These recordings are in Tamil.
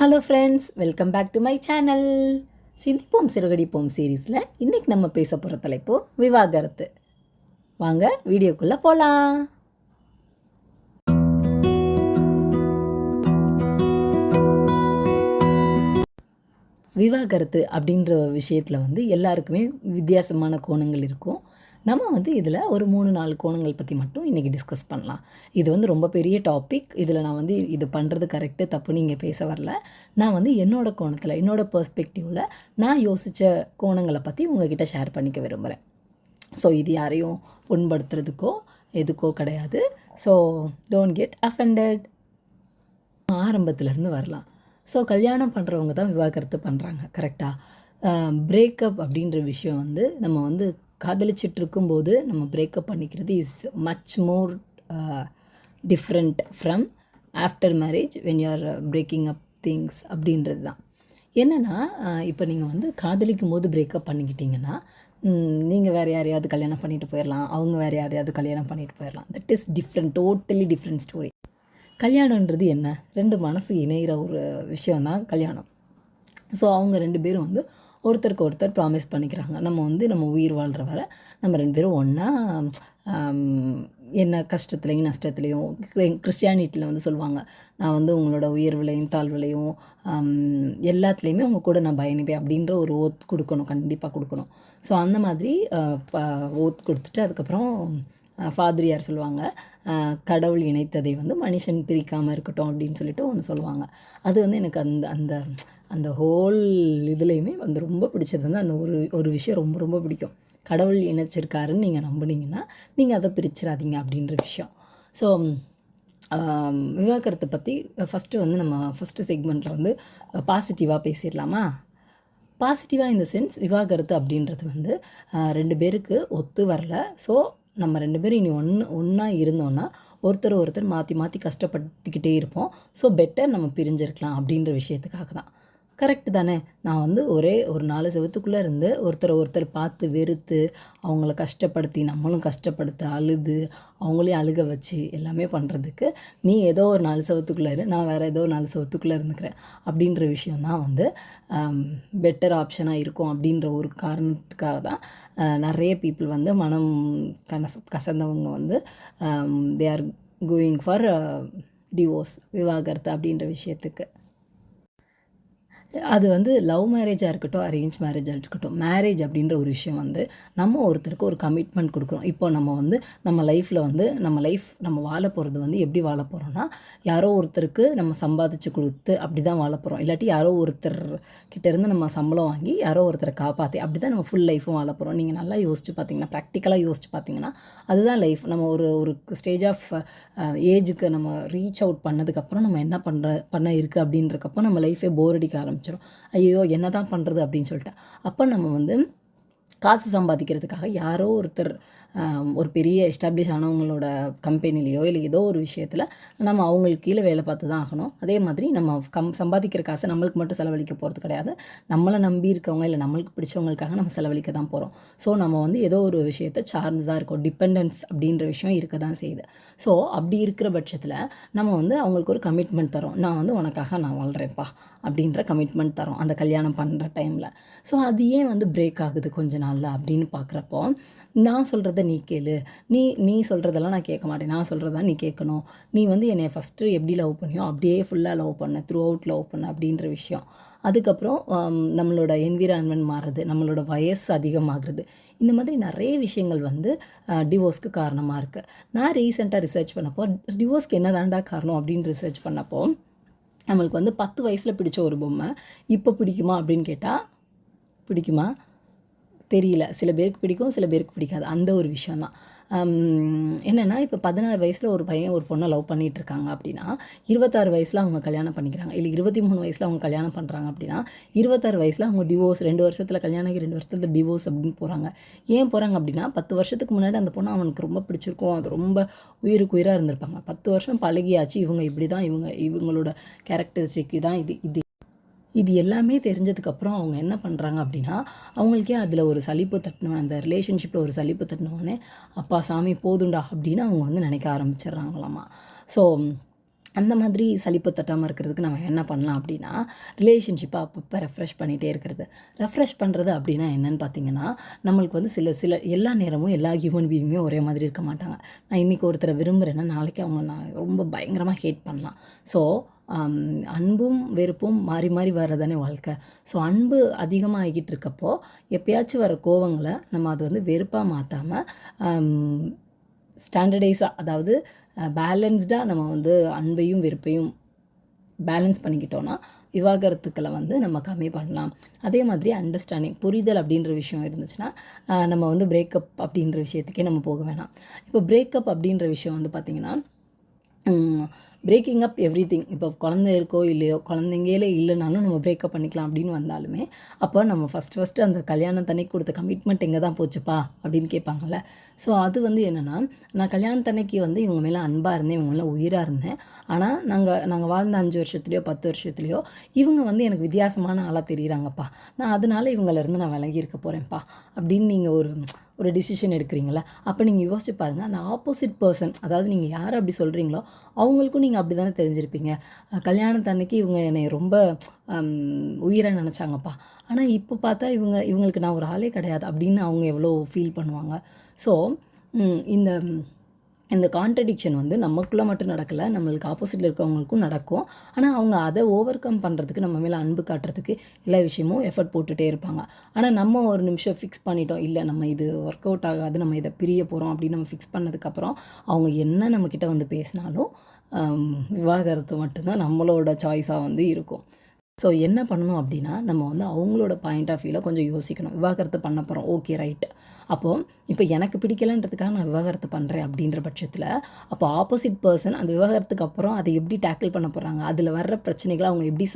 Hello friends welcome back to my channel சிந்திப்போம் சிறுகடிப்போம் சீரீஸில் இன்றைக்கி நம்ம பேச போகிற தலைப்பு விவாகரத்து. வாங்க வீடியோக்குள்ளே போகலாம் விவாகரத்து அப்படின்ற விஷயத்தில் வந்து எல்லாருக்குமே வித்தியாசமான கோணங்கள் இருக்கும். நம்ம வந்து இதில் ஒரு மூணு நாலு கோணங்கள் பற்றி மட்டும் இன்றைக்கி டிஸ்கஸ் பண்ணலாம். இது வந்து ரொம்ப பெரிய டாபிக் இதில் நான் வந்து இது பண்ணுறது கரெக்டு தப்பு நீங்கள் பேச வரல. நான் வந்து என்னோடய கோணத்தில் என்னோடய பெர்ஸ்பெக்டிவில் நான் யோசித்த கோணங்களை பற்றி உங்ககிட்ட ஷேர் பண்ணிக்க விரும்புகிறேன் ஸோ இது யாரையும் புண்படுத்துறதுக்கோ எதுக்கோ கிடையாது. ஸோ டோன்ட் கெட் அஃபெண்டட் ஆரம்பத்துலேருந்து வரலாம். ஸோ கல்யாணம் பண்ணுறவங்க தான் விவாகரத்து பண்ணுறாங்க கரெக்டாக பிரேக்கப் அப்படின்ற விஷயம் வந்து நம்ம வந்து காதலிச்சுட்டு இருக்கும்போது நம்ம பிரேக்கப் பண்ணிக்கிறது is much more different from after marriage when you're breaking up things அப்படின்றது தான். என்னென்னா uh, இப்போ நீங்கள் வந்து காதலிக்கும் போது பிரேக்கப் பண்ணிக்கிட்டீங்கன்னா நீங்கள் வேறு யாரையாவது கல்யாணம் பண்ணிட்டு போயிடலாம் அவங்க வேறு யாரையாவது கல்யாணம் பண்ணிட்டு போயிடலாம் that is different totally different story கல்யாணன்றது என்ன? ரெண்டு மனசு இணைகிற ஒரு விஷயம் தான் கல்யாணம். ஸோ அவங்க ரெண்டு பேரும் வந்து ஒருத்தருக்கு ஒருத்தர் ப்ராமிஸ் பண்ணிக்கிறாங்க. நம்ம வந்து நம்ம உயிர் வாழ்கிற வர நம்ம ரெண்டு பேரும் ஒன்றா என்ன கஷ்டத்துலேயும் நஷ்டத்துலேயும் கிறிஸ்டியானிட்டியில் வந்து சொல்லுவாங்க. நான் வந்து உங்களோட உயர்விலையும் தாழ்வுலையும் எல்லாத்துலேயுமே உங்கள் கூட நான் பயணிப்பேன் அப்படின்ற ஒரு ஓத் கொடுக்கணும். கண்டிப்பாக கொடுக்கணும். ஸோ அந்த மாதிரி ஓத் கொடுத்துட்டு அதுக்கப்புறம் ஃபாதிரியார் சொல்லுவாங்க கடவுள் இணைத்ததை வந்து மனுஷன் பிரிக்காமல் இருக்கட்டும் அப்படின்னு சொல்லிட்டு ஒன்று சொல்லுவாங்க. அது வந்து எனக்கு அந்த அந்த அந்த ஹோல் இதுலேயுமே வந்து ரொம்ப பிடிச்சது வந்து அந்த ஒரு ஒரு விஷயம் ரொம்ப ரொம்ப பிடிக்கும். கடவுள் இணைச்சிருக்காருன்னு நீங்கள் நம்புனீங்கன்னா நீங்கள் அதை பிரிச்சிடாதீங்க அப்படின்ற விஷயம். ஸோ விவாகரத்தை பற்றி ஃபஸ்ட்டு வந்து நம்ம ஃபஸ்ட்டு செக்மெண்ட்டில் வந்து பாசிட்டிவாக பேசிடலாமா? பாசிட்டிவாக இந்த சென்ஸ் விவாகரத்து அப்படின்றது வந்து ரெண்டு பேருக்கு ஒத்து வரல. ஸோ நம்ம ரெண்டு பேரும் இனி ஒன்று ஒன்றா இருந்தோன்னா ஒருத்தர் ஒருத்தர் மாற்றி மாற்றி கஷ்டப்படுத்திக்கிட்டே இருப்போம். ஸோ பெட்டர் நம்ம பிரிஞ்சிருக்கலாம் அப்படின்ற விஷயத்துக்காக தான். கரெக்டு தானே. நான் வந்து ஒரே ஒரு நாலு செவத்துக்குள்ளே இருந்து ஒருத்தரை ஒருத்தர் பார்த்து வெறுத்து அவங்கள கஷ்டப்படுத்தி நம்மளும் கஷ்டப்படுத்த அழுது அவங்களையும் அழுக வச்சு எல்லாமே பண்ணுறதுக்கு நீ ஏதோ ஒரு நாலு செவத்துக்குள்ளே இரு நான் வேறு ஏதோ நாலு செவத்துக்குள்ளே இருந்துக்கிறேன். அப்படின்ற விஷயம் தான் வந்து பெட்டர் ஆப்ஷனாக இருக்கும் அப்படின்ற ஒரு காரணத்துக்காக தான் நிறைய பீப்புள் வந்து மனம் கனச கசந்தவங்க வந்து they are going for divorce விவாகரத்து அப்படின்ற விஷயத்துக்கு. அது வந்து லவ் மேரேஜாக இருக்கட்டும் அரேஞ்ச் மேரேஜாக இருக்கட்டும் மேரேஜ் அப்படின்ற ஒரு விஷயம் வந்து நம்ம ஒருத்தருக்கு ஒரு கமிட்மெண்ட் கொடுக்குறோம் இப்போ நம்ம வந்து நம்ம லைஃப்பில் வந்து நம்ம லைஃப் நம்ம வாழ போகிறது வந்து எப்படி வாழ போகிறோம்னா யாரோ ஒருத்தருக்கு நம்ம சம்பாதிச்சு கொடுத்து அப்படி தான் வாழ போகிறோம் இல்லாட்டி யாரோ ஒருத்தர் கிட்டேருந்து நம்ம சம்பளம் வாங்கி யாரோ ஒருத்தரை காப்பாற்றி அப்படி தான் நம்ம ஃபுல் லைஃப்பும் வாழ போகிறோம் நீங்கள் நல்லா யோசிச்சு பார்த்தீங்கன்னா ப்ராக்டிக்கலாக யோசிச்சு பார்த்தீங்கன்னா அதுதான் லைஃப் நம்ம ஒரு ஒரு ஸ்டேஜ் ஆஃப் ஏஜுக்கு நம்ம ரீச் அவுட் பண்ணதுக்கப்புறம் நம்ம என்ன பண்ணுற பண்ண இருக்குது அப்படின்றக்கப்போ நம்ம லைஃபே போர் அடிக்க ஆரம்பிச்சிடும் ஐயோ என்ன தான் பண்ணுறது அப்படின்னு சொல்லிட்டு. அப்போ நம்ம வந்து காசு சம்பாதிக்கிறதுக்காக யாரோ ஒருத்தர் ஒரு பெரிய எஸ்டாப்ளிஷ் ஆனவங்களோட கம்பெனிலேயோ இல்லை ஏதோ ஒரு விஷயத்தில் நம்ம அவங்களுக்கு கீழே வேலை பார்த்து தான் ஆகணும். அதே மாதிரி நம்ம கம் சம்பாதிக்கிற காசை நம்மளுக்கு மட்டும் செலவழிக்க போகிறது கிடையாது. நம்மளை நம்பி இருக்கவங்க இல்லை நம்மளுக்கு பிடிச்சவங்களுக்காக நம்ம செலவழிக்க தான் போகிறோம் ஸோ நம்ம வந்து ஏதோ ஒரு விஷயத்தை சார்ந்து தான் இருக்கோம். டிபெண்டன்ஸ் அப்படின்ற விஷயம் இருக்க தான் செய்யுது. ஸோ அப்படி இருக்கிற பட்சத்தில் நம்ம வந்து அவங்களுக்கு ஒரு கமிட்மெண்ட் தரோம். நான் வந்து உனக்காக நான் வாழ்கிறேன்ப்பா அப்படின்ற கமிட்மெண்ட் தரோம் அந்த கல்யாணம் பண்ணுற டைமில் ஸோ அது ஏன் வந்து பிரேக் ஆகுது கொஞ்ச நாளில் அப்படின்னு பார்க்குறப்போ நான் சொல்கிறது நீ கேளு. நீ நீ சொல்கிறதெல்லாம் நான் கேட்க மாட்டேன். நான் சொல்கிறதா நீ கேட்கணும். நீ வந்து என்னை ஃபஸ்ட்டு எப்படி லவ் பண்ணியோ அப்படியே ஃபுல்லாக லவ் பண்ண. த்ரூ அவுட் லவ் பண்ண அப்படின்ற விஷயம். அதுக்கப்புறம் நம்மளோட என்விரான்மெண்ட் மாறுறது நம்மளோட வயசு அதிகமாகிறது. இந்த மாதிரி நிறைய விஷயங்கள் வந்து டிவோர்ஸ்க்கு காரணமாக இருக்குது நான் ரீசெண்டாக ரிசர்ச் பண்ணப்போ டிவோர்ஸ்க்கு என்ன தாண்டா காரணம் அப்படின்னு ரிசர்ச் பண்ணப்போ நம்மளுக்கு வந்து பத்து வயசில் பிடிச்ச ஒரு பொம்மை இப்போ பிடிக்குமா அப்படின்னு கேட்டால் பிடிக்குமா? தெரியல. சில பேருக்கு பிடிக்கும் சில பேருக்கு பிடிக்காது. அந்த ஒரு விஷயந்தான் என்னென்னா இப்போ பதினாறு வயசில் ஒரு பையன் ஒரு பொண்ணை லவ் பண்ணிகிட்டு இருக்காங்க அப்படின்னா இருபத்தாறு வயசில் அவங்க கல்யாணம் பண்ணிக்கிறாங்க. இல்லை இருபத்தி மூணு வயசில் அவங்க கல்யாணம் பண்ணுறாங்க அப்படின்னா இருபத்தாறு வயசில் அவங்க டிவோர்ஸ் ரெண்டு வருஷத்தில் கல்யாணம் ரெண்டு வருஷத்தில் டிவோர்ஸ் அப்படின்னு போகிறாங்க ஏன் போகிறாங்க அப்படின்னா பத்து வருஷத்துக்கு முன்னாடி அந்த பொண்ணு அவனுக்கு ரொம்ப பிடிச்சிருக்கும். அது ரொம்ப உயிருக்கு உயிராக இருந்திருப்பாங்க. பத்து வருஷம் பழகியாச்சு. இவங்க இப்படி தான் இவங்க இவங்களோட கேரக்டரிஸ்டிக் தான் இது இது. இது எல்லாமே தெரிஞ்சதுக்கப்புறம் அவங்க என்ன பண்ணுறாங்க அப்படின்னா அவங்களுக்கே அதில் ஒரு சலிப்பு தட்டினோம் அந்த ரிலேஷன்ஷிப்பில் ஒரு சலிப்பு தட்டினோடனே அப்பா சாமி போதுண்டா அப்படின்னு அவங்க வந்து நினைக்க ஆரம்பிச்சிடுறாங்களாமா. ஸோ அந்த மாதிரி சலிப்பு தட்டாமல் இருக்கிறதுக்கு நம்ம என்ன பண்ணலாம் அப்படின்னா ரிலேஷன்ஷிப்பை அப்பப்போ ரெஃப்ரெஷ் பண்ணிகிட்டே இருக்கிறது. ரெஃப்ரெஷ் பண்ணுறது அப்படின்னா என்னென்னு பார்த்தீங்கன்னா நம்மளுக்கு வந்து சில சில எல்லா நேரமும் எல்லா ஹியூமன் பீயிங்குமே ஒரே மாதிரி இருக்க மாட்டாங்க. நான் இன்றைக்கி ஒருத்தரை விரும்புகிறேன்னா நாளைக்கு அவங்க நான் ரொம்ப பயங்கரமாக ஹேட் பண்ணலாம். ஸோ அன்பும் வெறுப்பும் மாறி மாறி வர்றதானே வாழ்க்கை. ஸோ அன்பு அதிகமாக இருக்கப்போ எப்பயாச்சும் வர கோவங்களை நம்ம அது வந்து வெறுப்பாக மாற்றாமல் ஸ்டாண்டர்டைஸாக அதாவது பேலன்ஸ்டாக நம்ம வந்து அன்பையும் வெறுப்பையும் பேலன்ஸ் பண்ணிக்கிட்டோன்னா விவாகரத்துக்களை வந்து நம்ம கம்மி பண்ணலாம். அதே மாதிரி அண்டர்ஸ்டாண்டிங் புரிதல் அப்படின்ற விஷயம் இருந்துச்சுன்னா நம்ம வந்து பிரேக்கப் அப்படின்ற விஷயத்துக்கே நம்ம போக வேணாம். இப்போ பிரேக்கப் அப்படின்ற விஷயம் வந்து பார்த்திங்கன்னா பிரேக்கிங் அப் எவ்ரி திங் இப்போ குழந்தை இருக்கோ இல்லையோ குழந்தைங்களே இல்லைனாலும் நம்ம பிரேக்கப் பண்ணிக்கலாம் அப்படின்னு வந்தாலுமே அப்போ நம்ம ஃபஸ்ட் ஃபஸ்ட்டு அந்த கல்யாணத்தன்னைக்கு கொடுத்த கமிட்மெண்ட் எங்கே தான் போச்சுப்பா அப்படின்னு கேட்பாங்கல்ல? ஸோ அது வந்து என்னென்னா நான் கல்யாணத்தன்னைக்கு வந்து இவங்க மேலே அன்பாக இருந்தேன் இவங்க மேலே உயிராக இருந்தேன். ஆனால் நாங்கள் நாங்கள் வாழ்ந்த அஞ்சு வருஷத்துலையோ பத்து வருஷத்துலையோ இவங்க வந்து எனக்கு வித்தியாசமான ஆளாக தெரியுறாங்கப்பா. நான் அதனால இவங்களிருந்து நான் விலகி இருக்க போகிறேன்ப்பா அப்படின்னு நீங்கள் ஒரு ஒரு டிசிஷன் எடுக்கிறீங்களா அப்போ நீங்கள் யோசிச்சு பாருங்கள் அந்த ஆப்போசிட் பர்சன் அதாவது நீங்கள் யார் அப்படி சொல்கிறீங்களோ அவங்களுக்கும் நீங்கள் அப்படி தானே தெரிஞ்சிருப்பீங்க கல்யாணத்தன்னைக்கு இவங்க என்னை ரொம்ப உயிரை நினச்சாங்கப்பா. ஆனால் இப்போ பார்த்தா இவங்க இவங்களுக்கு நான் ஒரு ஆளே கிடையாது அப்படின்னு அவங்க எவ்வளோ ஃபீல் பண்ணுவாங்க. ஸோ இந்த இந்த கான்ட்ரடிக்ஷன் வந்து நமக்குள்ளே மட்டும் நடக்கலை நம்மளுக்கு ஆப்போசிட்டில் இருக்கவங்களுக்கும் நடக்கும். ஆனால் அவங்க அதை ஓவர் கம் பண்ணுறதுக்கு நம்ம மேலே அன்பு காட்டுறதுக்கு எல்லா விஷயமும் எஃபர்ட் போட்டுகிட்டே இருப்பாங்க. ஆனால் நம்ம ஒரு நிமிஷம் ஃபிக்ஸ் பண்ணிட்டோம். இல்லை நம்ம இது ஒர்க் அவுட் ஆகாது நம்ம இதை பிரிய போகிறோம் அப்படின்னு நம்ம ஃபிக்ஸ் பண்ணதுக்கப்புறம் அவங்க என்ன நம்மக்கிட்ட வந்து பேசினாலும் விவாகரத்து மட்டும்தான் நம்மளோட சாய்ஸாக வந்து இருக்கும். ஸோ என்ன பண்ணணும் அப்படின்னா நம்ம வந்து அவங்களோட பாயிண்ட் ஆஃப் வியூவில் கொஞ்சம் யோசிக்கணும். விவாகரத்து பண்ண போகிறோம் ஓகே ரைட் அப்போது இப்போ எனக்கு பிடிக்கலன்றதுக்காக நான் விவகாரத்தை பண்ணுறேன் அப்படின்ற பட்சத்தில் அப்போ ஆப்போசிட் பர்சன் அந்த விவகாரத்துக்கு அப்புறம் அதை எப்படி டேக்கிள் பண்ண போகிறாங்க அதில் வர்ற பிரச்சனைகளை அவங்க எப்படி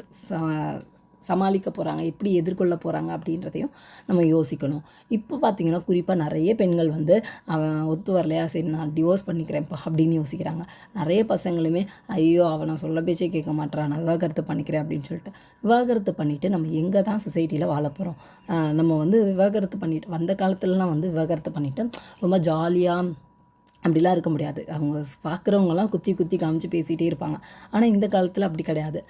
சமாளிக்க போகிறாங்க எப்படி எதிர்கொள்ள போகிறாங்க அப்படின்றதையும் நம்ம யோசிக்கணும். இப்போ பார்த்தீங்கன்னா குறிப்பாக நிறைய பெண்கள் வந்து அவன் ஒத்து வரலையா சரி நான் டிவோர்ஸ் பண்ணிக்கிறேன்ப்பா அப்படின்னு யோசிக்கிறாங்க. நிறைய பசங்களுமே ஐயோ அவன் நான் சொல்ல பேச்சே கேட்க மாட்றான் நான் விவாகரத்து பண்ணிக்கிறேன் அப்படின்னு சொல்லிட்டு விவாகரத்து பண்ணிவிட்டு நம்ம எங்கே தான் சொசைட்டியில் வாழ போகிறோம் நம்ம வந்து விவாகரத்து பண்ணிட்டு வந்த காலத்துலலாம் வந்து விவாகரத்து பண்ணிவிட்டு ரொம்ப ஜாலியாக அப்படிலாம் இருக்க முடியாது. அவங்க பார்க்குறவங்கலாம் குத்தி குத்தி காமிச்சு பேசிகிட்டே இருப்பாங்க. ஆனால் இந்த காலத்தில் அப்படி கிடையாது.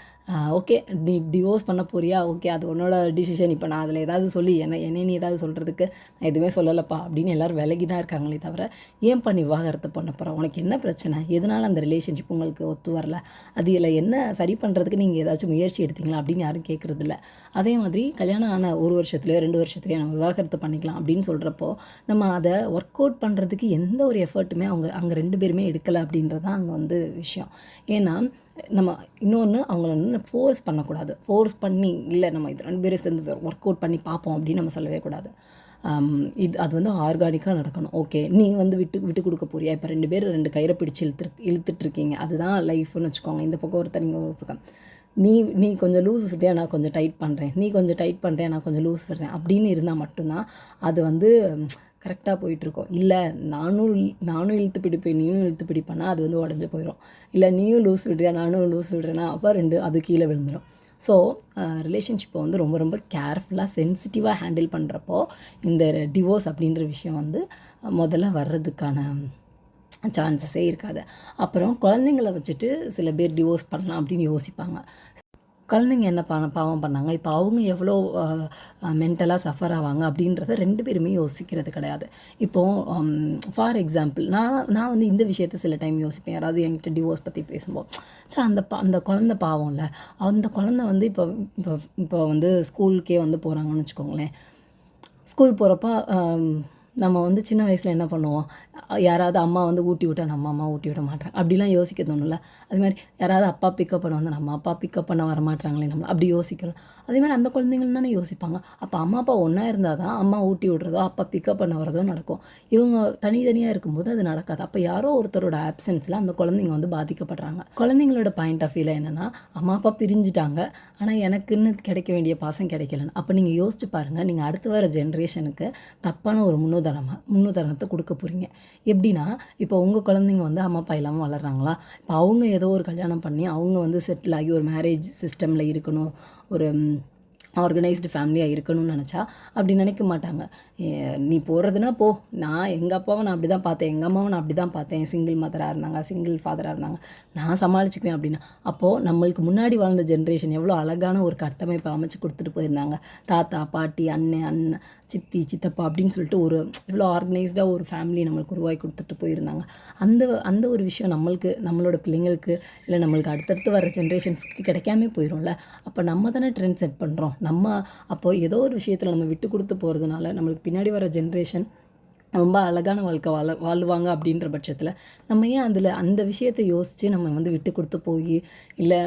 ஓகே நீ டிவோர்ஸ் பண்ண போறியா? ஓகே அது உன்னோட டிசிஷன் இப்போ நான் அதில் ஏதாவது சொல்லி என்ன என்னை நீ ஏதாவது சொல்கிறதுக்கு நான் எதுவுமே சொல்லலைப்பா அப்படின்னு எல்லோரும் விலகி தான் இருக்காங்களே தவிர ஏன் பண்ணி விவாகரத்து பண்ண போகிறோம் உனக்கு என்ன பிரச்சனை? எதனால் அந்த ரிலேஷன்ஷிப் உங்களுக்கு ஒத்து வரல? அது இதில் என்ன சரி பண்ணுறதுக்கு நீங்கள் ஏதாச்சும் முயற்சி எடுத்தீங்களா அப்படின்னு யாரும் கேட்குறதில்ல அதே மாதிரி கல்யாணம் ஆன ஒரு வருஷத்துலையோ ரெண்டு வருஷத்துலையோ நம்ம விவாகரத்து பண்ணிக்கலாம் அப்படின்னு சொல்கிறப்போ நம்ம அதை ஒர்க் அவுட் பண்ணுறதுக்கு எந்த ஒரு எஃபர்ட்டுமே அவங்க அங்கே ரெண்டு பேருமே எடுக்கலை அப்படின்றது தான் அங்கே வந்து விஷயம். ஏன்னா நம்ம இன்னொன்று அவங்கள வந்து ஃபோர்ஸ் பண்ணக்கூடாது. ஃபோர்ஸ் பண்ணி இல்லை நம்ம இது ரெண்டு பேரும் சேர்ந்து ஒர்க் அவுட் பண்ணி பார்ப்போம் அப்படின்னு நம்ம சொல்லவே கூடாது. இது அது வந்து ஆர்கானிக்காக நடக்கணும். ஓகே நீ வந்து விட்டு விட்டு கொடுக்க போறியா? இப்போ ரெண்டு பேர் ரெண்டு கயிறை பிடிச்சி இழுத்து இழுத்துட்ருக்கீங்க அதுதான் லைஃப்னு வச்சுக்கோங்க. இந்த பக்கம் ஒருத்தர் இங்கே ஒரு பக்கம். நீ நீ கொஞ்சம் லூஸ் விட்டியா நான் கொஞ்சம் டைட் பண்ணுறேன் நீ கொஞ்சம் டைட் பண்ணுறேன் நான் கொஞ்சம் லூஸ் விடுறேன். அப்படின்னு இருந்தால் மட்டும்தான் அது வந்து கரெக்டாக போயிட்டுருக்கோம். இல்லை நானும் நானும் இழுத்து பிடிப்பேன் நீயும் இழுத்து பிடிப்பேன்னா அது வந்து உடஞ்சி போயிடும் இல்லை நீயும் லூஸ் விடுறியா நானும் லூஸ் விடுறேன்னா அப்போ ரெண்டு அது கீழே விழுந்துடும் ஸோ ரிலேஷன்ஷிப்பை வந்து ரொம்ப ரொம்ப கேர்ஃபுல்லாக சென்சிட்டிவாக ஹேண்டில் பண்ணுறப்போ இந்த டிவோர்ஸ் அப்படின்ற விஷயம் வந்து முதல்ல வர்றதுக்கான சான்சஸே இருக்காது. அப்புறம் குழந்தைங்கள வச்சுட்டு சில பேர் டிவோர்ஸ் பண்ணலாம் அப்படின்னு யோசிப்பாங்க. குழந்தைங்க என்ன பண்ண பாவம் பண்ணாங்க? இப்போ அவங்க எவ்வளோ மென்டலாக சஃபர் ஆவாங்க அப்படின்றத ரெண்டு பேருமே யோசிக்கிறது கிடையாது. இப்போது ஃபார் எக்ஸாம்பிள் நான் நான் வந்து இந்த விஷயத்தை சில டைம் யோசிப்பேன். யாராவது என்கிட்ட டிவோர்ஸ் பற்றி பேசும்போது சார் அந்த பா அந்த குழந்த பாவம்ல அந்த குழந்தை வந்து இப்போ இப்போ இப்போ வந்து ஸ்கூலுக்கே வந்து போகிறாங்கன்னு வச்சுக்கோங்களேன். ஸ்கூல் போகிறப்ப நம்ம வந்து சின்ன வயசில் என்ன பண்ணுவோம்? யாராவது அம்மா வந்து ஊட்டி விட்டா நம்ம அம்மா ஊட்டி விட மாட்டாங்க அப்படிலாம் யோசிக்க தோணும்ல அது மாதிரி யாராவது அப்பா பிக்கப் பண்ண வந்து நம்ம அப்பா பிக்கப் பண்ண வர மாட்டாங்களே நம்ம அப்படி யோசிக்கிறோம். அதே மாதிரி அந்த குழந்தைங்களும் தானே யோசிப்பாங்க. அப்போ அம்மா அப்பா ஒன்றா இருந்தால் தான் அம்மா ஊட்டி விடுறதோ அப்பா பிக்கப் பண்ண வரதோ நடக்கும். இவங்க தனித்தனியாக இருக்கும்போது அது நடக்காது. அப்போ யாரோ ஒருத்தரோட ஆப்சன்ஸில் அந்த குழந்தைங்க வந்து பாதிக்கப்படுறாங்க. குழந்தைங்களோட பாயிண்ட் ஆஃப் வியூவில் என்னென்னா அம்மா அப்பா பிரிஞ்சுட்டாங்க. ஆனால் எனக்குன்னு கிடைக்க வேண்டிய பாசம் கிடைக்கலன்னு. அப்போ நீங்கள் யோசிச்சு பாருங்கள் நீங்கள் அடுத்து வர ஜென்ரேஷனுக்கு தப்பான ஒரு முன்னுதாரணமாக முன்னுதாரணத்தை கொடுக்க போகிறீங்க எப்படின்னா இப்போ உங்கள் குழந்தைங்க வந்து அம்மா அப்பா இல்லாமல் வளர்கிறாங்களா இப்போ அவங்க ஏதோ ஒரு கல்யாணம் பண்ணி அவங்க வந்து செட்டில் ஆகி ஒரு மேரேஜ் சிஸ்டமில் இருக்கணும். ஒரு ஆர்கனைஸ்டு ஃபேமிலியாக இருக்கணும்னு நினச்சா அப்படி நினைக்க மாட்டாங்க. நீ போகிறதுனா போ. நான் எங்கள் அப்பாவை நான் அப்படி தான் பார்த்தேன். எங்கள் அம்மாவை நான் அப்படி தான் பார்த்தேன் சிங்கிள் மதராக இருந்தாங்க சிங்கிள் ஃபாதராக இருந்தாங்க. நான் சமாளிச்சுக்குவேன் அப்படின்னா அப்போது நம்மளுக்கு முன்னாடி வாழ்ந்த ஜென்ரேஷன் எவ்வளோ அழகான ஒரு கட்டமைப்பை அமைச்சு கொடுத்துட்டு போயிருந்தாங்க. தாத்தா பாட்டி அண்ணன் அண்ணன் சித்தி சித்தப்பா அப்படின்னு சொல்லிட்டு ஒரு இவ்வளோ ஆர்கனைஸ்டாக ஒரு ஃபேமிலி நம்மளுக்கு உருவாக்கி கொடுத்துட்டு போயிருந்தாங்க. அந்த அந்த ஒரு விஷயம் நம்மளுக்கு நம்மளோட பிள்ளைங்களுக்கு இல்லை நம்மளுக்கு அடுத்தடுத்து வர ஜென்ரேஷன்ஸ்க்கு கிடைக்காம போயிடும்ல அப்போ நம்ம தானே ட்ரெண்ட் செட் பண்ணுறோம் நம்ம அப்போது ஏதோ ஒரு விஷயத்தில் நம்ம விட்டு கொடுத்து போகிறதுனால நம்மளுக்கு பின்னாடி வர ஜென்ரேஷன் ரொம்ப அழகான வாழ்க்கை வாழ வாழ்வாங்க அப்படின்ற பட்சத்தில் நம்ம ஏன் அதில் அந்த விஷயத்தை யோசித்து நம்ம வந்து விட்டு கொடுத்து போய் இல்லை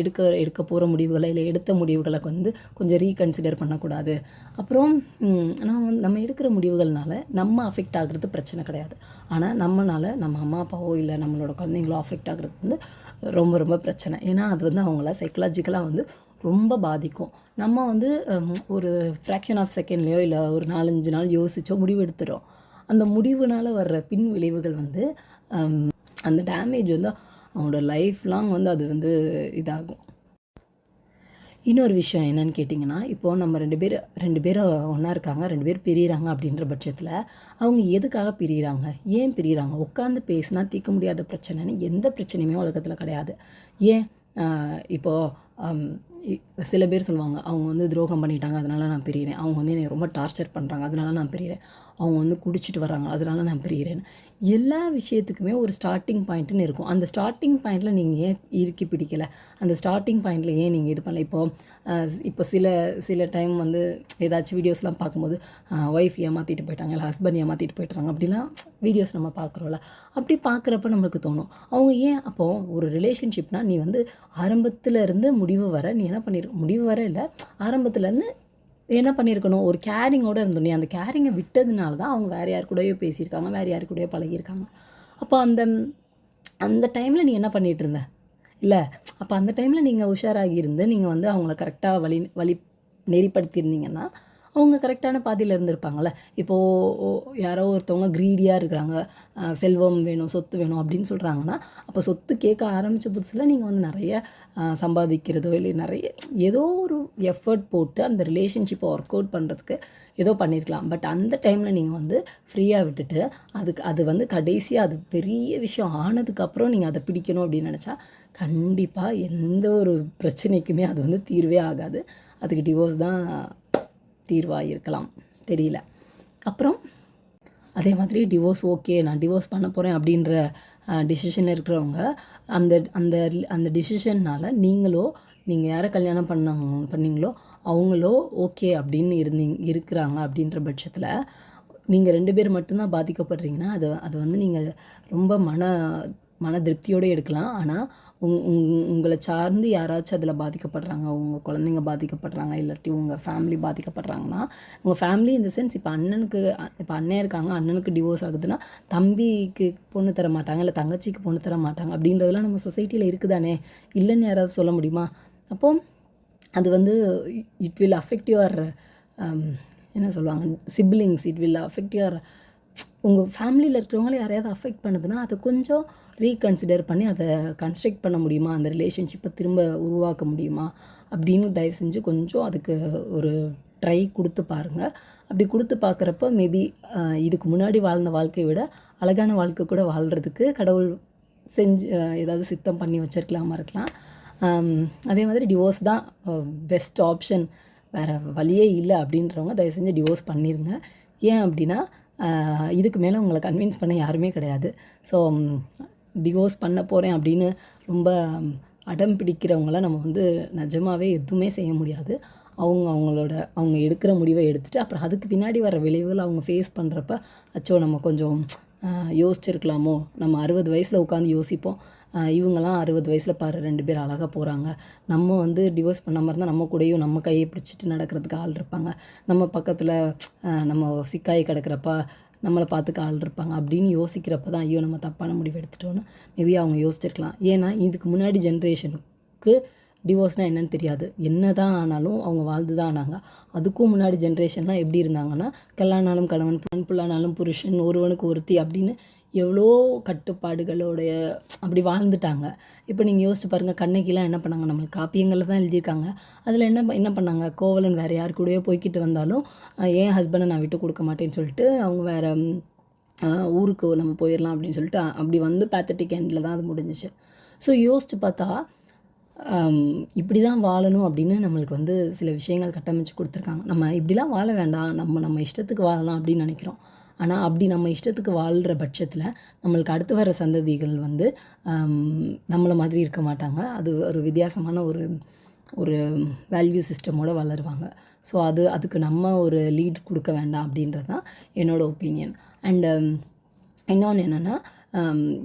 எடுக்க எடுக்க போகிற முடிவுகளை இல்லை எடுத்த முடிவுகளை வந்து கொஞ்சம் ரீகன்சிடர் பண்ணக்கூடாது. அப்புறம் நம்ம வந்து நம்ம எடுக்கிற முடிவுகள்னால நம்ம அஃபெக்ட் ஆகுறது பிரச்சனை கிடையாது. ஆனால் நம்மளால் நம்ம அம்மா அப்பாவோ இல்லை நம்மளோட குழந்தைங்களோ அஃபெக்ட் ஆகிறது வந்து ரொம்ப ரொம்ப பிரச்சனை. ஏன்னா அது வந்து அவங்கள சைக்கலாஜிக்கலாக வந்து ரொம்ப பாதிக்கும். நம்ம வந்து ஒரு ஃப்ராக்ஷன் ஆஃப் செகண்ட்லேயோ இல்லை ஒரு நாலஞ்சு நாள் யோசிச்சோ முடிவு எடுத்துறோம் அந்த முடிவுனால் வர்ற பின் விளைவுகள் வந்து அந்த டேமேஜ் வந்து அவங்களோட லைஃப் லாங் வந்து அது வந்து இதாகும். இன்னொரு விஷயம் என்னன்னு கேட்டிங்கன்னா இப்போது நம்ம ரெண்டு பேர் ரெண்டு பேரும் ஒன்றா இருக்காங்க ரெண்டு பேர் பிரியிறாங்க அப்படின்ற பட்சத்தில் அவங்க எதுக்காக பிரியிறாங்க? ஏன் பிரியிறாங்க? உட்காந்து பேசினா தீர்க்க முடியாத பிரச்சனைன்னு எந்த பிரச்சனையுமே உலகத்தில் கிடையாது. ஏன்? இப்போது இ- சில பேர் சொல்லுவாங்க அவங்க வந்து துரோகம் பண்ணிட்டாங்க அதனால நான் பிரியிறேன். அவங்க வந்து என்னை ரொம்ப டார்ச்சர் பண்ணுறாங்க அதனால நான் பிரியிறேன். அவங்க வந்து குடிச்சிட்டு வர்றாங்க அதனால நான் பிரியிறேன் எல்லா விஷயத்துக்குமே ஒரு ஸ்டார்டிங் பாயிண்ட்டுன்னு இருக்கும். அந்த ஸ்டார்டிங் பாயிண்ட்டில் நீங்கள் ஏன் இறுக்கி பிடிக்கலை? அந்த ஸ்டார்டிங் பாயிண்ட்டில் ஏன் நீங்கள் இது பண்ணல? இப்போ இப்போ சில சில டைம் வந்து ஏதாச்சும் வீடியோஸ்லாம் பார்க்கும்போது ஒய்ஃப் ஏமாற்றிட்டு போயிட்டாங்க இல்லை ஹஸ்பண்ட் ஏமாற்றிட்டு போயிட்டாங்க அப்படிலாம் வீடியோஸ் நம்ம பார்க்குறோம்ல. அப்படி பார்க்குறப்ப நம்மளுக்கு தோணும். அவங்க ஏன் அப்போ ஒரு ரிலேஷன்ஷிப்னால் நீ வந்து ஆரம்பத்துலேருந்து முடிவு வர நீ என்ன பண்ணிரு முடிவு வர இல்லை ஆரம்பத்துலேருந்து என்ன பண்ணியிருக்கணும் ஒரு கேரிங்கோட இருந்தோம் அந்த கேரிங்கை விட்டதுனால தான் அவங்க வேறு யார் கூடயோ பேசியிருக்காங்க வேறு யார் கூடயோ பழகியிருக்காங்க. அப்போ அந்த அந்த டைமில் நீ என்ன பண்ணிகிட்டு இருந்த? இல்லை அப்போ அந்த டைமில் நீங்கள் உஷாராகி இருந்து நீங்கள் வந்து அவங்கள கரெக்டாக வழி வழி நெறிப்படுத்தியிருந்தீங்கன்னா அவங்க கரெக்டான பாதையில் இருந்திருப்பாங்கல்ல. இப்போது யாரோ ஒருத்தவங்க க்ரீடியாக இருக்கிறாங்க. செல்வம் வேணும் சொத்து வேணும் அப்படின்னு சொல்கிறாங்கன்னா அப்போ சொத்து கேட்க ஆரம்பித்த புதுசில் நீங்கள் வந்து நிறைய சம்பாதிக்கிறதோ இல்லை நிறைய ஏதோ ஒரு எஃபர்ட் போட்டு அந்த ரிலேஷன்ஷிப்பை ஒர்க் அவுட் பண்ணுறதுக்கு ஏதோ பண்ணியிருக்கலாம் பட் அந்த டைமில் நீங்கள் வந்து ஃப்ரீயாக விட்டுட்டு அதுக்கு அது வந்து கடைசியாக அது பெரிய விஷயம் ஆனதுக்கப்புறம் நீங்கள் அதை பிடிக்கணும் அப்படின்னு நினச்சா கண்டிப்பாக எந்த ஒரு பிரச்சனைக்குமே அது வந்து தீர்வே ஆகாது. அதுக்கு டிவோர்ஸ் தான் தீர்வாக இருக்கலாம் தெரியல. அப்புறம் அதே மாதிரி டிவோர்ஸ் ஓகே நான் டிவோர்ஸ் பண்ண போகிறேன் அப்படின்ற டிசிஷன் இருக்கிறவங்க அந்த அந்த அந்த டிசிஷன்னால் நீங்களோ நீங்கள் யாரை கல்யாணம் பண்ணாங்க பண்ணீங்களோ அவங்களோ ஓகே அப்படின்னு இருந்தீங்க இருக்கிறாங்க அப்படின்ற பட்சத்தில் நீங்கள் ரெண்டு பேர் மட்டும்தான் பாதிக்கப்படுறீங்கன்னா அது அது வந்து நீங்கள் ரொம்ப மன மன திருப்தியோடு எடுக்கலாம். ஆனால் உங் உங்களை சார்ந்து யாராச்சும் அதில் பாதிக்கப்படுறாங்க உங்கள் குழந்தைங்க பாதிக்கப்படுறாங்க இல்லாட்டி உங்கள் ஃபேமிலி பாதிக்கப்படுறாங்கன்னா உங்கள் ஃபேமிலி இந்த சென்ஸ் இப்போ அண்ணனுக்கு இப்போ அண்ணன் இருக்காங்க அண்ணனுக்கு டிவோர்ஸ் ஆகுதுன்னா தம்பிக்கு பொண்ணு தர மாட்டாங்க இல்லை தங்கச்சிக்கு பொண்ணு தர மாட்டாங்க அப்படின்றதெல்லாம் நம்ம சொசைட்டியில் இருக்குதானே? இல்லைன்னு யாராவது சொல்ல முடியுமா? அப்போ அது வந்து இட் வில் அஃபெக்ட் யுவர் என்ன சொல்லுவாங்க? Siblings it will affect your உங்கள் ஃபேமிலியில் இருக்கிறவங்கள யாரையாவது அஃபெக்ட் பண்ணுதுன்னா அதை கொஞ்சம் ரீகன்சிடர் பண்ணி அதை கன்ஸ்ட்ரக்ட் பண்ண முடியுமா? அந்த ரிலேஷன்ஷிப்பை திரும்ப உருவாக்க முடியுமா? அப்படின்னு தயவு செஞ்சு கொஞ்சம் அதுக்கு ஒரு ட்ரை கொடுத்து பாருங்கள் அப்படி கொடுத்து பார்க்குறப்ப மேபி இதுக்கு முன்னாடி வாழ்ந்த வாழ்க்கையை விட அழகான வாழ்க்கை கூட வாழ்கிறதுக்கு கடவுள் செஞ்சு ஏதாவது சித்தம் பண்ணி வச்சிருக்கலாமா இருக்கலாம். அதே மாதிரி டிவோர்ஸ் தான் பெஸ்ட் ஆப்ஷன் வேறு வழியே இல்லை அப்படின்றவங்க தயவு செஞ்சு டிவோர்ஸ் பண்ணிடுங்க ஏன் அப்படின்னா இதுக்கு மேலே உங்களை கன்வின்ஸ் பண்ண யாருமே கிடையாது. ஸோ டிவோர்ஸ் பண்ண போகிறேன் அப்படின்னு ரொம்ப அடம் பிடிக்கிறவங்கள நம்ம வந்து நிஜமாகவே எதுவுமே செய்ய முடியாது. அவங்க அவங்களோட அவங்க எடுக்கிற முடிவை எடுத்துகிட்டு அப்புறம் அதுக்கு பின்னாடி வர விளைவுகள் அவங்க ஃபேஸ் பண்ணுறப்ப அச்சோ நம்ம கொஞ்சம் யோசிச்சிருக்கலாமோ? நம்ம அறுபது வயசில் உட்காந்து யோசிப்போம். இவங்கெல்லாம் அறுபது வயசில் பாரு ரெண்டு பேர் அழகாக போகிறாங்க நம்ம வந்து டிவோர்ஸ் பண்ணாமல் இருந்தால் நம்ம கூடயும் நம்ம கையை பிடிச்சிட்டு நடக்கிறதுக்கு ஆள் இருப்பாங்க. நம்ம பக்கத்தில் நம்ம சிக்காய் கிடக்கிறப்ப நம்மளை பார்த்துக்க ஆள் இருப்பாங்க அப்படின்னு யோசிக்கிறப்ப தான் ஐயோ நம்ம தப்பான முடிவு எடுத்துட்டோன்னு மேபி அவங்க யோசிச்சிருக்கலாம். ஏன்னா இதுக்கு முன்னாடி ஜென்ரேஷனுக்கு டிவோர்ஸ்னால் என்னென்னு தெரியாது. என்ன தான் ஆனாலும் அவங்க வாழ்ந்து தான் ஆனாங்க. அதுக்கும் முன்னாடி ஜென்ரேஷன்லாம் எப்படி இருந்தாங்கன்னா கல்லானாலும் கணவன் பெண் புள்ளானாலும் புருஷன் ஒருவனுக்கு ஒருத்தி அப்படின்னு எவ்வளோ கட்டுப்பாடுகளோடைய அப்படி வாழ்ந்துட்டாங்க. இப்போ நீங்கள் யோசிச்சு பாருங்கள் கண்ணகிலாம் என்ன பண்ணாங்க? நம்மளுக்கு காப்பியங்களில் தான் எழுதியிருக்காங்க. அதில் என்ன என்ன பண்ணாங்க? கோவலன் வேறு யார் கூடயோ போய்க்கிட்டு வந்தாலும் ஏன் என் ஹஸ்பண்டை நான் விட்டு கொடுக்க மாட்டேன்னு சொல்லிட்டு அவங்க வேறு ஊருக்கு நம்ம போயிடலாம் அப்படின்னு சொல்லிட்டு அப்படி வந்து பேத்தட்டிக் எண்டில் தான் அது முடிஞ்சிச்சு. ஸோ யோசிச்சு பார்த்தா இப்படி தான் வாழணும் அப்படின்னு நம்மளுக்கு வந்து சில விஷயங்கள் கட்டமைச்சு கொடுத்துருக்காங்க. நம்ம இப்படிலாம் வாழ வேண்டாம். நம்ம நம்ம இஷ்டத்துக்கு வாழலாம் அப்படின்னு நினைக்கிறோம். ஆனால் அப்படி நம்ம இஷ்டத்துக்கு வாழ்கிற பட்சத்தில் நம்மளுக்கு அடுத்து வர சந்ததிகள் வந்து நம்மளை மாதிரி இருக்க மாட்டாங்க. அது ஒரு வித்தியாசமான ஒரு ஒரு வேல்யூ சிஸ்டமோடு வளருவாங்க. ஸோ அது அதுக்கு நம்ம ஒரு லீட் கொடுக்க வேண்டாம் அப்படின்றது தான் என்னோடய ஒப்பீனியன் அண்டு um, இன்னொன்று என்னென்னா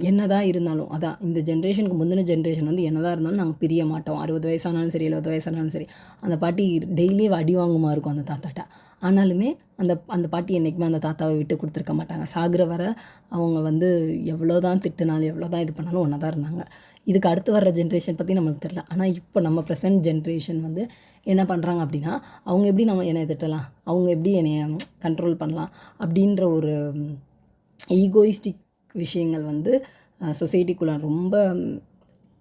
என்னதான் இருந்தாலும் அதான் இந்த ஜென்ரேஷனுக்கு முந்தின ஜென்ரேஷன் வந்து என்னதான் இருந்தாலும் நாங்கள் பிரிய மாட்டோம். அறுபது வயசானாலும் சரி எழுபது வயசானாலும் சரி அந்த பாட்டி டெய்லி அடி வாங்குமா இருக்கும் அந்த தாத்தாட்ட. ஆனாலுமே அந்த அந்த பாட்டி என்றைக்குமே அந்த தாத்தாவை விட்டு கொடுத்துருக்க மாட்டாங்க. சாகுற வர அவங்க வந்து எவ்வளோ தான் திட்டுனாலும் எவ்வளோ தான் இது பண்ணாலும் ஒன்றா தான் இருந்தாங்க. இதுக்கு அடுத்து வர்ற ஜென்ரேஷன் பற்றி நம்மளுக்கு தெரில ஆனால் இப்போ நம்ம ப்ரெசன்ட் ஜென்ரேஷன் வந்து என்ன பண்ணுறாங்க அப்படின்னா அவங்க எப்படி நம்ம என்னை திட்டலாம்? அவங்க எப்படி என்னைய கண்ட்ரோல் பண்ணலாம்? அப்படின்ற ஒரு ஈகோயிஸ்டிக் விஷயங்கள் வந்து சொசைட்டிக்குள்ளே ரொம்ப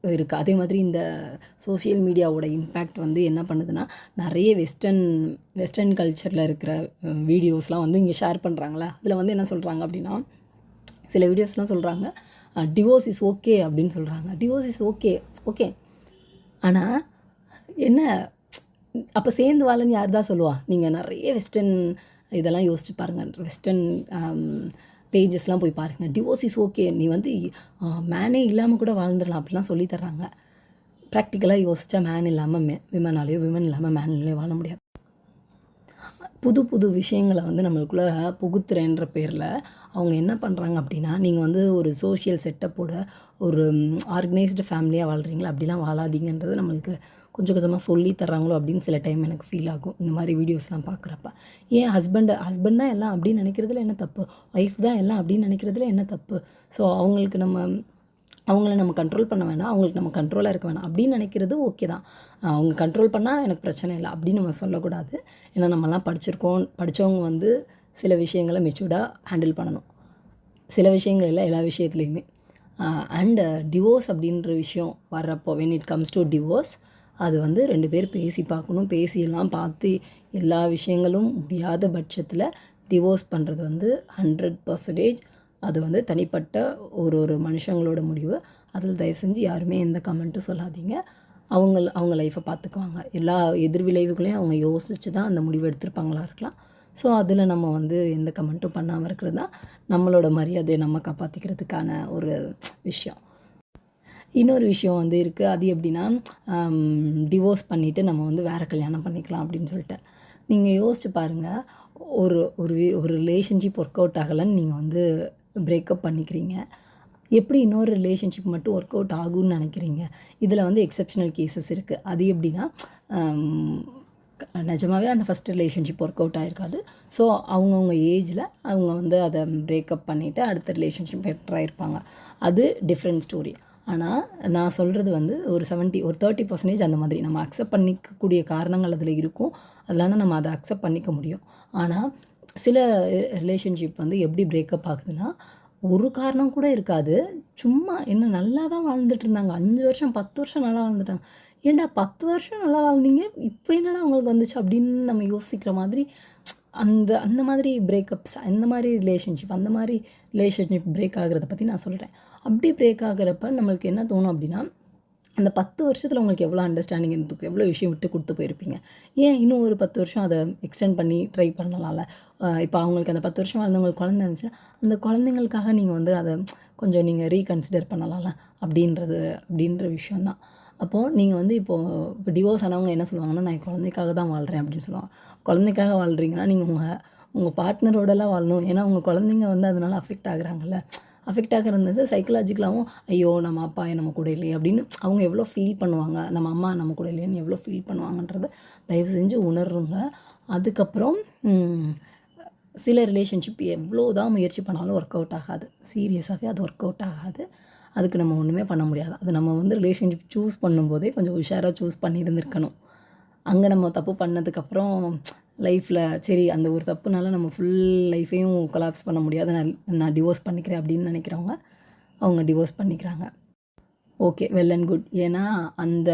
இருக்குது அதே மாதிரி இந்த சோஷியல் மீடியாவோட இம்பேக்ட் வந்து என்ன பண்ணுதுன்னா நிறைய வெஸ்டர்ன் வெஸ்டர்ன் கல்ச்சரில் இருக்கிற வீடியோஸ்லாம் வந்து இங்கே ஷேர் பண்ணுறாங்களா அதில் வந்து என்ன சொல்கிறாங்க அப்படின்னா சில வீடியோஸ்லாம் சொல்கிறாங்க டிவோர்ஸ் இஸ் ஓகே அப்படின்னு சொல்கிறாங்க டிவோர்ஸ் இஸ் ஓகே ஓகே ஆனால் என்ன அப்போ சேர்ந்து வாழன்னு யார் தான் சொல்லுவா? நீங்கள் நிறைய வெஸ்டர்ன் இதெல்லாம் யோசிச்சு பாருங்கள் வெஸ்டர்ன் பேஜஸ்லாம் போய் பாருங்கள் டிவோர்ஸ் இஸ் ஓகே நீ வந்து மேனே இல்லாமல் கூட வாழ்ந்துடலாம். அப்படிலாம் சொல்லி தர்றாங்க. ப்ராக்டிக்கலாக யோசித்தா மேன் இல்லாமல் மே விமனாலேயோ விமன் இல்லாமல் மேன்லேயோ வாழ முடியாது. புது புது விஷயங்களை வந்து நம்மளுக்குள்ளே புகுத்துறேன்ற பேரில் அவங்க என்ன பண்ணுறாங்க அப்படின்னா நீங்கள் வந்து ஒரு சோஷியல் செட்டப்போட ஒரு ஆர்கனைஸ்டு ஃபேமிலியாக வாழ்கிறீங்களா அப்படிலாம் வாழாதீங்கன்றது நம்மளுக்கு கொஞ்சம் கொஞ்சமாக சொல்லி தர்றாங்களோ அப்படின்னு சில டைம் எனக்கு ஃபீல் ஆகும். இந்த மாதிரி வீடியோஸ்லாம் பார்க்குறப்ப ஏன் ஹஸ்பண்டை ஹஸ்பண்ட் தான் எல்லாம் அப்படின்னு நினைக்கிறதுல என்ன தப்பு? ஒய்ஃப் தான் எல்லாம் அப்படின்னு நினைக்கிறதுல என்ன தப்பு? ஸோ அவங்களுக்கு நம்ம அவங்கள நம்ம கண்ட்ரோல் பண்ண வேணாம். அவங்களுக்கு நம்ம கண்ட்ரோலாக இருக்க வேணாம். அப்படின்னு நினைக்கிறது ஓகே தான். அவங்க கண்ட்ரோல் பண்ணால் எனக்கு பிரச்சனை இல்லை அப்படின்னு நம்ம சொல்லக்கூடாது. ஏன்னா நம்மலாம் படிச்சிருக்கோம். படித்தவங்க வந்து சில விஷயங்களை மெச்சூர்டாக ஹேண்டில் பண்ணணும். சில விஷயங்கள் இல்லை எல்லா விஷயத்துலையுமே. அண்டு டிவோர்ஸ் அப்படின்ற விஷயம் வர்றப்போ when it comes to divorce அது வந்து ரெண்டு பேர் பேசி பார்க்கணும். பேசியெல்லாம் பார்த்து எல்லா விஷயங்களும் முடியாத பட்சத்தில் டிவோர்ஸ் பண்ணுறது வந்து ஹண்ட்ரட் பர்சன்டேஜ் அது வந்து தனிப்பட்ட ஒரு ஒரு மனுஷங்களோட முடிவு. அதில் தயவு செஞ்சு யாருமே எந்த கமெண்ட்டும் சொல்லாதீங்க. அவங்க அவங்க லைஃப்பை பார்த்துக்குவாங்க. எல்லா எதிர்விளைவுகளையும் அவங்க யோசித்து தான் அந்த முடிவு எடுத்திருப்பாங்களா இருக்கலாம். ஸோ அதில் நம்ம வந்து எந்த கமெண்ட்டும் பண்ணாமல் இருக்கிறது தான் நம்மளோட மரியாதையை நம்ம காப்பாற்றிக்கிறதுக்கான ஒரு விஷயம். இன்னொரு விஷயம் வந்து இருக்குது அது எப்படின்னா டிவோர்ஸ் பண்ணிவிட்டு நம்ம வந்து வேறு கல்யாணம் பண்ணிக்கலாம் அப்படின்னு சொல்லிட்டு. நீங்கள் யோசிச்சு பாருங்கள் ஒரு ஒரு ஒரு ரிலேஷன்ஷிப் ஒர்க் அவுட் ஆகலைன்னு நீங்கள் வந்து பிரேக்கப் பண்ணிக்கிறீங்க. எப்படி இன்னொரு ரிலேஷன்ஷிப் மட்டும் ஒர்க் அவுட் ஆகும்னு நினைக்கிறீங்க? இதில் வந்து எக்ஸப்ஷனல் கேசஸ் இருக்குது அது எப்படின்னா நிஜமாகவே நிஜமாவே அந்த ஃபஸ்ட் ரிலேஷன்ஷிப் ஒர்க் அவுட் ஆகிருக்காது ஸோ அவங்கவுங்க ஏஜில் அவங்க வந்து அதை பிரேக்கப் பண்ணிவிட்டு அடுத்த ரிலேஷன்ஷிப் பெட்டராக இருப்பாங்க. அது டிஃப்ரெண்ட் ஸ்டோரி ஆனால் நான் சொல்கிறது வந்து ஒரு 70 ஒரு தேர்ட்டி பர்சன்டேஜ் அந்த மாதிரி. நம்ம அக்செப்ட் பண்ணிக்கக்கூடிய காரணங்கள் அதில் இருக்கும். அதனால நம்ம அதை அக்செப்ட் பண்ணிக்க முடியும். ஆனால் சில ரிலேஷன்ஷிப் வந்து எப்படி பிரேக்கப் ஆகுதுன்னா ஒரு காரணம் கூட இருக்காது. சும்மா என்ன நல்லா தான் வாழ்ந்துட்டு இருந்தாங்க. அஞ்சு வருஷம் பத்து வருஷம் நல்லா வாழ்ந்துட்டாங்க. ஏன்டா பத்து வருஷம் நல்லா வாழ்ந்தீங்க? இப்போ என்னடா அவங்களுக்கு வந்துச்சு? அப்படின்னு நம்ம யோசிக்கிற மாதிரி அந்த அந்த மாதிரி பிரேக்கப்ஸ் அந்த மாதிரி ரிலேஷன்ஷிப் அந்த மாதிரி ரிலேஷன்ஷிப் பிரேக் ஆகுறத பற்றி நான் சொல்கிறேன் அப்படி பிரேக் ஆகுறப்ப நம்மளுக்கு என்ன தோணும் அப்படின்னா அந்த பத்து வருஷத்தில் உங்களுக்கு எவ்வளோ அண்டர்ஸ்டாண்டிங் இருந்துக்கும் எவ்வளோ விஷயம் விட்டு கொடுத்து போயிருப்பீங்க? ஏன் இன்னும் ஒரு பத்து வருஷம் அதை எக்ஸ்டெண்ட் பண்ணி ட்ரை பண்ணலாம்ல? இப்போ அவங்களுக்கு அந்த பத்து வருஷம் வாழ்ந்தவங்களுக்கு குழந்தை இருந்துச்சுன்னா அந்த குழந்தைங்களுக்காக நீங்கள் வந்து அதை கொஞ்சம் நீங்கள் ரீகன்சிடர் பண்ணலாம்ல? அப்படின்றது அப்படின்ற விஷயந்தான் அப்போது நீங்கள் வந்து இப்போது இப்போ டிவோர்ஸ் ஆனவங்க என்ன சொல்லுவாங்கன்னா நான் குழந்தைக்காக தான் வாழ்கிறேன் அப்படின்னு சொல்லுவாங்க. குழந்தைக்காக வாழ்கிறீங்கன்னா நீங்கள் உங்கள் உங்கள் பார்ட்னரோடலாம் வாழணும். ஏன்னா உங்கள் குழந்தைங்க வந்து அதனால் அஃபெக்ட் ஆகுறாங்கல்ல. அஃபெக்ட் ஆகிறது சைக்கலாஜிக்கலாகவும் ஐயோ நம்ம அப்பா நம்ம கூட இல்லையே அப்படின்னு அவங்க எவ்வளோ ஃபீல் பண்ணுவாங்க. நம்ம அம்மா நம்ம கூட இல்லையேன்னு எவ்வளோ ஃபீல் பண்ணுவாங்கன்றத தயவு செஞ்சு உணர்வுங்க அதுக்கப்புறம் சில ரிலேஷன்ஷிப் எவ்வளோ தான் முயற்சி பண்ணாலும் ஒர்க் அவுட் ஆகாது. சீரியஸாகவே அது ஒர்க் அவுட் ஆகாது. அதுக்கு நம்ம ஒன்றுமே பண்ண முடியாது. அது நம்ம வந்து ரிலேஷன்ஷிப் சூஸ் பண்ணும்போதே கொஞ்சம் உஷாராக சூஸ் பண்ணியிருந்திருக்கணும். அங்கே நம்ம தப்பு பண்ணதுக்கப்புறம் லைஃப்பில் சரி அந்த ஒரு தப்புனால நம்ம ஃபுல் லைஃப்பையும் கொலாப்ஸ் பண்ண முடியாது. நான் நான் டிவோர்ஸ் பண்ணிக்கிறேன் அப்படின்னு நினைக்கிறவங்க அவங்க டிவோர்ஸ் பண்ணிக்கிறாங்க. ஓகே வெல் அண்ட் குட் ஏன்னா அந்த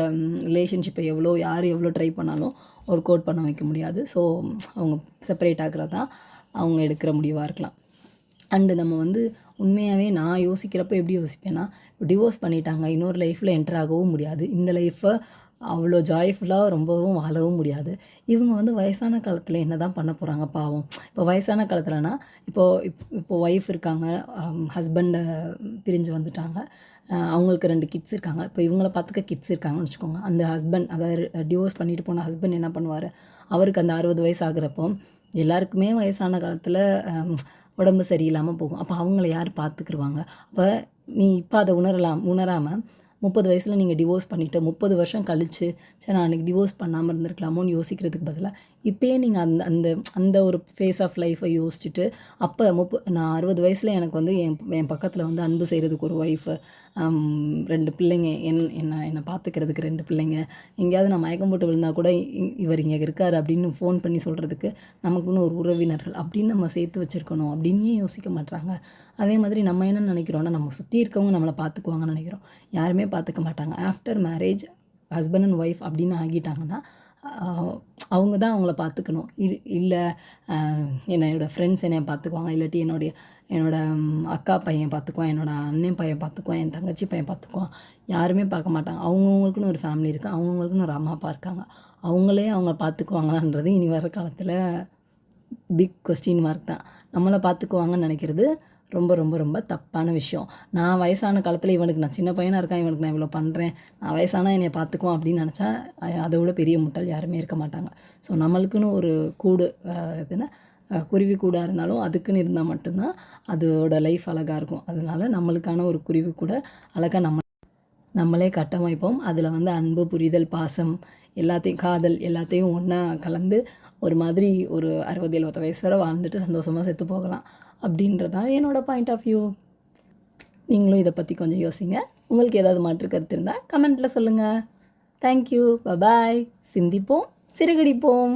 ரிலேஷன்ஷிப்பை எவ்வளோ யார் எவ்வளோ ட்ரை பண்ணாலும் ஒர்க் அவுட் பண்ண வைக்க முடியாது. ஸோ அவங்க செப்பரேட் ஆகிறது தான் அவங்க எடுக்கிற முடிவாக இருக்கலாம். அண்டு நம்ம வந்து உண்மையாகவே நான் யோசிக்கிறப்ப எப்படி யோசிப்பேன்னா டிவோர்ஸ் பண்ணிட்டாங்க இன்னொரு லைஃப்பில் என்டர் ஆகவும் முடியாது. இந்த லைஃப்பை அவ்வளோ ஜாய்ஃபுல்லாக ரொம்பவும் வாழவும் முடியாது. இவங்க வந்து வயசான காலத்தில் என்ன தான் பண்ண போகிறாங்க பாவம். இப்போ வயசான காலத்தில்னா இப்போது இப் இப்போ ஒய்ஃப் இருக்காங்க ஹஸ்பண்டை பிரிஞ்சு வந்துட்டாங்க. அவங்களுக்கு ரெண்டு கிட்ஸ் இருக்காங்க. இப்போ இவங்கள பார்த்துக்க கிட்ஸ் இருக்காங்கன்னு வச்சுக்கோங்க. அந்த ஹஸ்பண்ட் அதாவது டிவோர்ஸ் பண்ணிட்டு போன ஹஸ்பண்ட் என்ன பண்ணுவார்? அவருக்கு அந்த அறுபது வயசு ஆகுறப்போ எல்லாருக்குமே வயசான காலத்தில் உடம்பு சரியில்லாமல் போகும். அப்போ அவங்கள யார் பார்த்துக்குருவாங்க? அப்போ நீ இப்போ அதை உணரலாம் உணராமல் முப்பது வயசில் நீங்கள் டிவோர்ஸ் பண்ணிவிட்டு முப்பது வருஷம் கழிச்சு சரி நான் அன்றைக்கி டிவோர்ஸ் பண்ணாமல் இருந்திருக்கலாமோன்னு யோசிக்கிறதுக்கு பதிலாக இப்போயே நீங்கள் அந்த அந்த அந்த ஒரு ஃபேஸ் ஆஃப் லைஃப்பை யோசிச்சுட்டு அப்போ முப்ப நான் அறுபது வயசில் எனக்கு வந்து என் என் பக்கத்தில் வந்து அன்பு செய்கிறதுக்கு ஒரு ஒய்ஃபு ரெண்டு பிள்ளைங்க என் என்ன என்னை பார்த்துக்கிறதுக்கு ரெண்டு பிள்ளைங்க எங்கேயாவது நான் மயக்கம் போட்டு விழுந்தா கூட இ- இவர் இங்கே இருக்கார் அப்படின்னு ஃபோன் பண்ணி சொல்கிறதுக்கு நமக்குன்னு ஒரு உறவினர்கள் அப்படின்னு நம்ம சேர்த்து வச்சுருக்கணும் அப்படின்னே யோசிக்க மாட்டாங்க அதே மாதிரி நம்ம என்ன நினைக்கிறோன்னா நம்ம சுற்றி இருக்கவங்க நம்மளை பார்த்துக்குவாங்கன்னு நினைக்கிறோம். யாருமே பார்த்துக்க மாட்டாங்க. After marriage husband and wife அப்படின்னு ஆகிட்டாங்கன்னா அவங்க தான் அவங்கள பார்த்துக்கணும். இது இல்லை என்னோட ஃப்ரெண்ட்ஸ் என்னை பார்த்துக்குவாங்க. இல்லாட்டி என்னுடைய என்னோட அக்கா பையன் பார்த்துக்குவான் என்னோட அண்ணன் பையன் பார்த்துக்குவான் என் தங்கச்சி பையன் பார்த்துக்குவான். யாருமே பார்க்க மாட்டாங்க. அவங்கவுங்களுக்குன்னு ஒரு ஃபேமிலி இருக்குது அவங்கவுங்களுக்குன்னு ஒரு அம்மா அப்பா இருக்காங்க. அவங்களே அவங்க பார்த்துக்குவாங்களான்றது இனி வர காலத்தில் பிக் கொஸ்டின் மார்க் தான். நம்மளை பார்த்துக்குவாங்கன்னு நினைக்கிறது ரொம்ப ரொம்ப ரொம்ப தப்பான விஷயம். நான் வயசான காலத்தில் இவனுக்கு நான் சின்ன பையனாக இருக்கேன் இவனுக்கு நான் இவ்வளோ பண்ணுறேன் நான் வயசானா என்னை பார்த்துக்குவான் அப்படின்னு நினச்சா அதை விட பெரிய முட்டல் யாருமே இருக்க மாட்டாங்க. ஸோ நம்மளுக்குன்னு ஒரு கூடு அஹ், குருவி கூடாக இருந்தாலும் அதுக்குன்னு இருந்தால் மட்டும்தான் அதோட லைஃப் அழகாக இருக்கும். அதனால நம்மளுக்கான ஒரு குருவி கூட அழகாக நம்ம நம்மளே கட்டமைப்போம். அதில் வந்து அன்பு புரிதல் பாசம் எல்லாத்தையும் காதல் எல்லாத்தையும் ஒன்றா கலந்து ஒரு மாதிரி ஒரு அறுபது எழுபது வயசு வரை வாழ்ந்துட்டு சந்தோஷமாக செத்து போகலாம். அப்படின்றதான் என்னோடய பாயிண்ட் ஆஃப் வியூ நீங்களும் இதை பற்றி கொஞ்சம் யோசிங்க. உங்களுக்கு ஏதாவது மாற்று கருத்து இருந்தால் கமெண்ட்டில் சொல்லுங்கள் தேங்க்யூ பபாய் சிந்திப்போம் சிறுகடிப்போம்.